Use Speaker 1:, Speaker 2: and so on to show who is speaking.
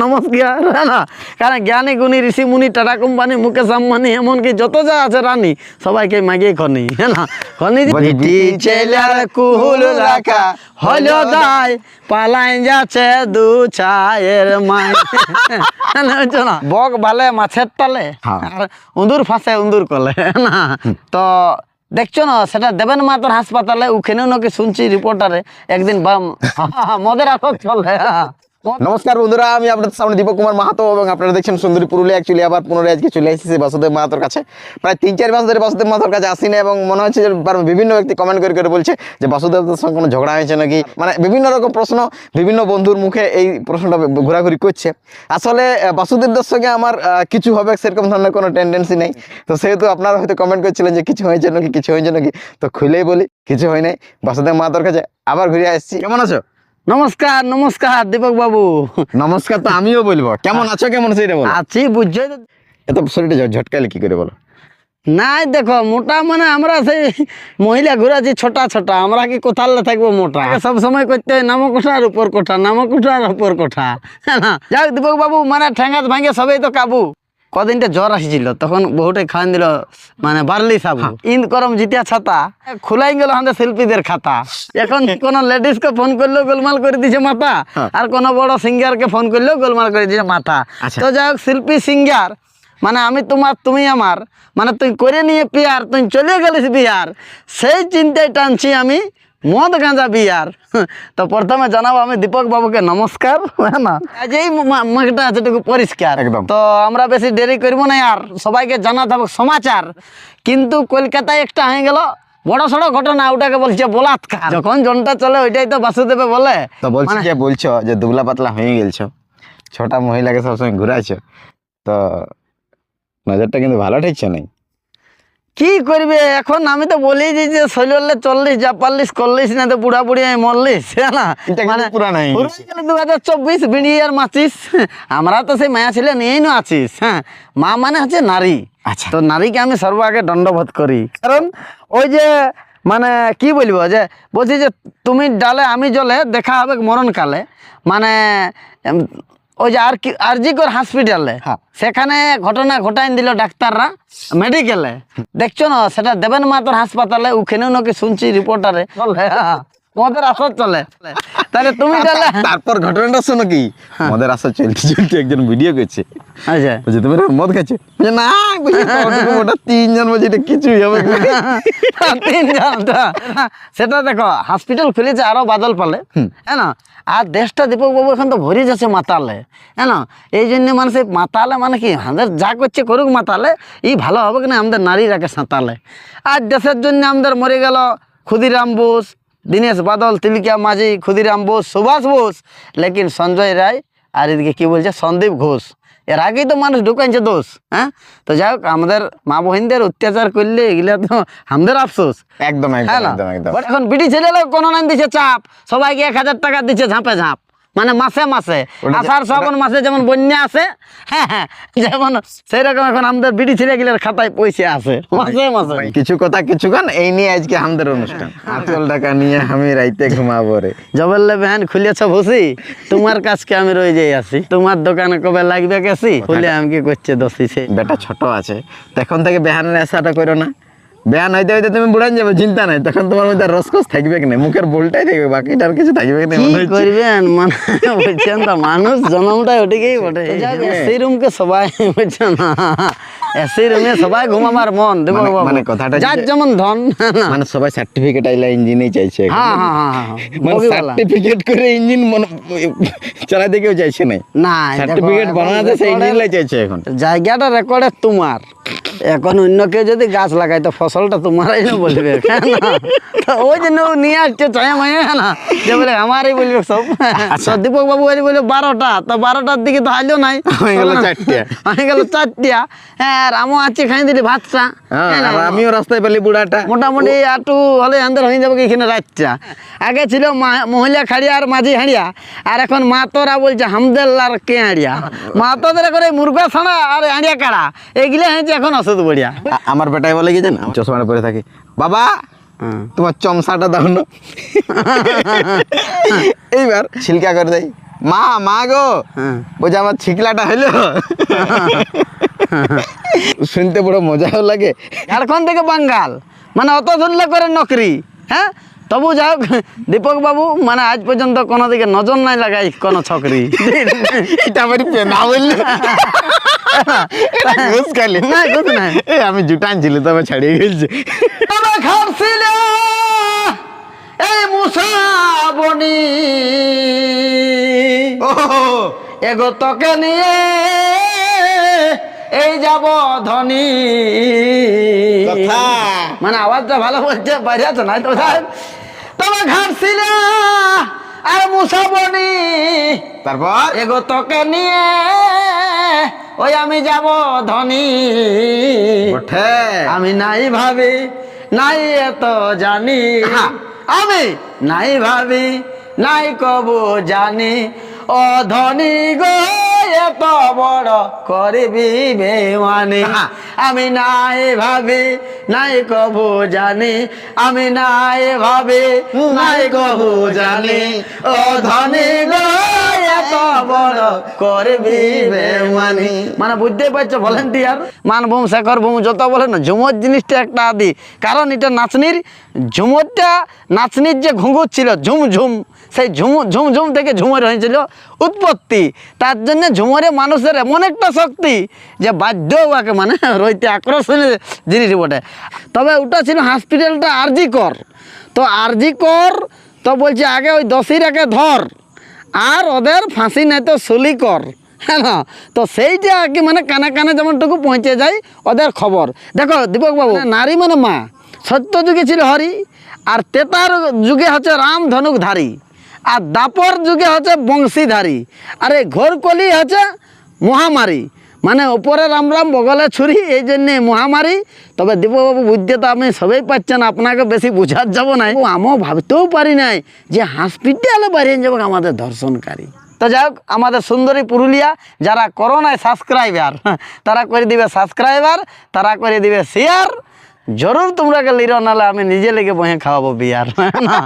Speaker 1: নমস্কার না কারণ জ্ঞানী গুণী ঋষি মুনি টাটা কোম্পানি মুকেশ আম্বানি এমনকি যত যা আছে রানী সবাইকে মাগিয়ে খনি হ্যাঁ না? খনি ছেলের কুহুল রাখা হল দায় পালাই যাচ্ছে দু ছায়ের মাই না বক বালে মাছের তালে
Speaker 2: হ্যাঁ।
Speaker 1: আর উন্দুর ফাঁসে উন্দুর কলে না? তো দেখছ না সেটা দেবেন মাতর হাসপাতালে ওখানেও নাকি শুনছি রিপোর্টারে একদিন বাম মদের আসর চলে হ্যাঁ।
Speaker 2: নমস্কার বন্ধুরা আমি আপনাদের সামনে দীপক কুমার মাহাতো এবং আপনারা দেখছেন সুন্দরী পুরুলিয়া। অ্যাকচুয়ালি আবার পুনরায় আজকে চলে এসেছি বাসুদেব মাহাতোর কাছে। প্রায় তিন চার মাস ধরে বাসুদেব মাহাতোর কাছে আসি না এবং মনে হচ্ছে যে বিভিন্ন ব্যক্তি কমেন্ট করে করে বলছে যে বাসুদেবদের সঙ্গে কোনো ঝগড়া হয়েছে নাকি? মানে বিভিন্ন রকম প্রশ্ন বিভিন্ন বন্ধুর মুখে এই প্রশ্নটা ঘোরাঘুরি করছে। আসলে বাসুদেবদের সঙ্গে আমার কিছু হবে সেরকম ধরনের কোনো টেন্ডেন্সি নেই। তো সেহেতু আপনারা হয়তো কমেন্ট করছিলেন যে কিছু হয়েছে নাকি কিছু হয়েছে নাকি? তো খুলেই বলি কিছু হয় নাই। বাসুদেব মাহাতোর কাছে আবার ঘুরে আসছি। কেমন আছো?
Speaker 1: নমস্কার নমস্কার দীপক বাবু।
Speaker 2: নমস্কার তো আমিও বলব। কেমন আছো কেমন সেটা বলো।
Speaker 1: আছি বুঝছই তো
Speaker 2: এত শরীরটা ঝটকালে কি করে বলো?
Speaker 1: নাই দেখো মোটা মানে আমরা সেই মহিলা ঘুরাছি ছোটা ছোটা। আমরা কি কোথালে থাকব মোটা? সব সময় করতে হয় নামো উপর কোঠা নামো কোঠার উপর কোঠা। হ্যাঁ যাক দীপক বাবু মানে ঠেঙ্গাত ভাঙে সবাই তো কাবু। কদিনটা জ্বর আসছিল তখন বহুটাই খাওয়ান দিল মানে বার্লি সাবু। ইন করম জিতিয়া ছাতা খুলাই গেল আমাদের শিল্পীদের খাতা। এখন কোন লেডিস কে ফোন করলেও গোলমাল করে দিছে মাথা আর কোন বড় সিঙ্গার কে ফোন করলেও গোলমাল করে দিছে মাথা।
Speaker 2: আচ্ছা।
Speaker 1: তো যাই হোক শিল্পী সিঙ্গার মানে আমি তোমার তুমি আমার মানে তুই করে নিয়ে পিয়ার তুই চলে গেলিস বিহার সেই চিন্তায় টানছি আমি মদ গাঁজা বিয়ার তো প্রথমে জানাব আমি দীপক বাবুকে নমস্কার হ্যাঁ না? আজ এই মা- আছে একটু পরিষ্কার।
Speaker 2: একদম।
Speaker 1: তো আমরা বেশি দেরি করব না আর সবাইকে জানাতে হবে সমাচার। কিন্তু কলকাতায় একটা হয়ে গেল বড় সড়ো ঘটনা ওটাকে বলছে বলাৎকার। যখন জনটা চলে ওইটাই তো বাসুদেবে বলে।
Speaker 2: তো বলছি
Speaker 1: মানে-
Speaker 2: যে বলছো যে দুবলা পাতলা হয়ে গেলছো। ছটা মহিলাকে সবসময় ঘুরাইছো। তো নজরটা কিন্তু ভালো ঠেকছে নাই
Speaker 1: কি করবে? এখন আমি তো বলি যে যে শৈললে চল্লিশ যা পারলিস করলিস না তো বুড়া বুড়ি আমি মরলিস হ্যাঁ না?
Speaker 2: হয়ে গেছে।
Speaker 1: দু হাজার চব্বিশ বিড়ি আর মাচিস আমরা তো সেই মায়া ছেলে নিয়েই না আছিস হ্যাঁ। মা মানে হচ্ছে নারী।
Speaker 2: আচ্ছা।
Speaker 1: তো নারীকে আমি সর্ব আগে দণ্ডবোধ করি। কারণ ওই যে মানে কি বলব যে বলছি যে তুমি ডালে আমি জলে দেখা হবে মরণকালে। মানে ওই যে আর কি আরজিকর হসপিটালে
Speaker 2: হ্যাঁ।
Speaker 1: সেখানে ঘটনা ঘটাই দিল ডাক্তাররা মেডিকেলে দেখছ না সেটা দেবেন মাতর হাসপাতালে ওখানেও নাকি শুনছি রিপোর্টারে চলে হ্যাঁ, আসর চলে। তাহলে তুমি ডালে
Speaker 2: তারপর ঘটনাটা শোনো কি? মদের আসা চলতে চলতে একজন ভিডিও করছে।
Speaker 1: আচ্ছা।
Speaker 2: বলছে তুমি মদ খাচ্ছো? না তিনজন বলছে এটা কিছুই হবে
Speaker 1: তিনজনটা সেটা দেখো হসপিটাল খুলেছে আরও বাদল পালে। হ্যাঁ না? আর দেশটা দীপক বাবু এখন তো ভরে যাচ্ছে মাতালে। হ্যাঁ না? এই জন্য মানে সেই মাতালে মানে কি আমাদের যা করছে করুক মাতালে ই ভালো হবে কিনা আমাদের নারীরাকে সাঁতালে। আর দেশের জন্য আমাদের মরে গেল ক্ষুদিরাম বোস দীনেশ বাদল তিলকিয়া মাঝি ক্ষুদিরাম বোস সুভাষ বোস। লেকিন সঞ্জয় রায় আর এদিকে কি বলছে? সন্দীপ ঘোষ। এর আগেই তো মানুষ ঢুকাইছে দোষ হ্যাঁ? তো যাই হোক আমাদের মা বহিনদের অত্যাচার করলে এগুলা তো আমাদের আফসোস।
Speaker 2: একদম
Speaker 1: হ্যাঁ
Speaker 2: একদম
Speaker 1: এখন বিটি ছেলে কোনো নাম দিচ্ছে চাপ সবাইকে এক হাজার টাকা দিচ্ছে ঝাঁপে ঝাঁপ। মানে মাসে মাসে আষাঢ় শ্রাবণ মাসে যেমন বন্যা আছে হ্যাঁ হ্যাঁ যেমন সেই রকম এখন আমাদের ছেলে গেলে খাতায় পয়সা আসে মাসে মাসে।
Speaker 2: কিছু কথা কিছু গান এই নিয়ে আজকে আমাদের অনুষ্ঠান। আচল টাকা নিয়ে আমি রাইতে ঘুমাবো রে।
Speaker 1: জবেল্লে বেহান খুলেছ ভুসি? তোমার কাছকে আমি রয়ে যাই আছি তোমার দোকানে কবে লাগবে গেছি? খুলে আমি কি করছে সে।
Speaker 2: বেটা ছোট আছে তখন থেকে বেহানের আশাটা করো না। বেহান হইতে হইতে তুমি বুড়ান যাবে চিন্তা নাই। তখন তোমার মধ্যে রসকস থাকবে কি না মুখের বোলটাই থাকবে বাকিটা আর কিছু থাকবে কিনা।
Speaker 1: কি
Speaker 2: মনে হচ্ছে।
Speaker 1: করবেন মানে বলছেন তো মানুষ জন্মটা ওটিকেই বটে সেই রুমকে সবাই বুঝছেন এসি রুমে সবাই ঘুমাবার মন দেবো
Speaker 2: মানে- মানে কথাটা
Speaker 1: যার যেমন ধন।
Speaker 2: মানে সবাই সার্টিফিকেট আইলা ইঞ্জিনই চাইছে।
Speaker 1: হ্যাঁ হ্যাঁ হ্যাঁ হ্যাঁ
Speaker 2: মানে সার্টিফিকেট করে ইঞ্জিন চালাতে কেউ চাইছে না
Speaker 1: না
Speaker 2: সার্টিফিকেট বানাতে সেই ইঞ্জিন চাইছে এখন।
Speaker 1: জায়গাটা রেকর্ডে তোমার। এখন অন্য কেউ যদি গাছ লাগায় তো ফসলটা তোমারই না বলবে? ওই জন্য নিয়ে আসছে ছয় মায়ে না? যে বলে আমারই বলবে সব।
Speaker 2: আচ্ছা।
Speaker 1: তো দীপক বাবু বলে বারোটা। তো বারোটার দিকে তো আইলো নাই।
Speaker 2: হয়ে গেল চারটে।
Speaker 1: হয়ে গেল চারটিয়া হ্যাঁ আর আমও আছে খাই দিলি ভাতটা।
Speaker 2: হ্যাঁ,
Speaker 1: হ্যাঁ না?
Speaker 2: আর আমিও। রাস্তায় পেলি বুড়াটা।
Speaker 1: মোটামুটি একটু হলে আন্দার হয়ে যাবে কি এখানে রাতটা। আগে ছিল মহিলা খাড়িয়া আর মাঝি হাড়িয়া। আর এখন মাতরা বলছে হামদেল্লার কে হাড়িয়া? মাতদের করে মুরগা ছাড়া আর হাড়িয়া কাড়া। এগুলো হয়েছে এখন ওষুধ বড়িয়া।
Speaker 2: আমার বেটাই বলে কি জানো? চশমাটা পরে থাকি। বাবা তোমার চমসাটা দাও না। এইবার ছিলকা করে দেয়। মা মা গো
Speaker 1: হ্যাঁ।
Speaker 2: বলছে আমার ছিকলাটা হইল। শুনতে বড় মজাও লাগে।
Speaker 1: ঝাড়খণ্ড থেকে বাঙ্গাল। মানে অত ধরলে করে নকরি হ্যাঁ? তবু যাই হোক দীপক বাবু মানে আজ পর্যন্ত কোনো দিকে নজর নাই লাগাই কোনো ছকরি।
Speaker 2: এটা আমার পেনা বললে। এটা ঘুষ খাইলে
Speaker 1: না, ঘুষ নাই।
Speaker 2: এ, আমি জুটান ছিল তবে ছাড়িয়ে গেছে
Speaker 1: এই মুসাবনি
Speaker 2: ও
Speaker 1: এগো তোকে নিয়ে এই যাব ধনী। মানে আওয়াজটা ভালো বলছে বাইরে তো নাই তো তবে ঘাটছিল আর মুসাবনি
Speaker 2: তারপর?
Speaker 1: এগো তোকে নিয়ে ওই আমি যাব ধনী।
Speaker 2: ওঠে
Speaker 1: আমি নাই ভাবি নাই এত জানি। আমি নাই ভাবি নাই কবু জানি। ও ধনী গো। করবি বেমানি। আমি নাই ভাবি নাই কবু জানি। আমি নাই ভাবি নাই কবু জানি। ও ধনী করবি বেমানি মানে বুঝতেই পারছ ভলেন্টিয়ার মানভূম শেখর যত বলে না ঝুমর জিনিসটা একটা আদি। কারণ এটা নাচনির ঝুমরটা নাচনির যে ঘুঙুর ছিল ঝুম ঝুম সেই ঝুম ঝুম ঝুম থেকে ঝুমর হয়েছিল উৎপত্তি। তার জন্য ঝুমরে মানুষের এমন একটা শক্তি যে বাধ্য ওকে মানে রইতে আকর্ষণীয় জিনিস বটে। তবে ওটা ছিল হসপিটালটা আরজি কর। তো আরজি কর তো বলছে আগে ওই দশিরাকে ধর আর ওদের ফাঁসি নাই তো সলি কর। হ্যাঁ তো সেইটা আর কি মানে কানে কানে যেমনটুকু পৌঁছে যায় ওদের খবর। দেখো দীপক বাবু নারী মানে মা। সত্য যুগে ছিল হরি আর তেতার যুগে হচ্ছে রাম ধনুকধারী আর দাপর যুগে হচ্ছে বংশীধারী। আর এই ঘোরকলি হচ্ছে মহামারী। মানে ওপরে রাম রাম, বগলে ছুরি, এই জন্যে মহামারী। তবে দীপবাবু বুঝতে তো আপনি সবাই পাচ্ছেন, আপনাকে বেশি বুঝার যাব নাই। ও, আমিও ভাবতেও পারি নাই যে হসপিটালে বাড়িয়ে যাব আমাদের দর্শনকারী তো যাই হোক, আমাদের সুন্দরী পুরুলিয়া, যারা করোনায় সাবস্ক্রাইবার তারা করে দিবে সাবস্ক্রাইবার তারা করে দিবে শেয়ার জরুর তোমরা লিরো নাহলে আমি নিজে লেগে বহে খাওয়াবো বিয়ার না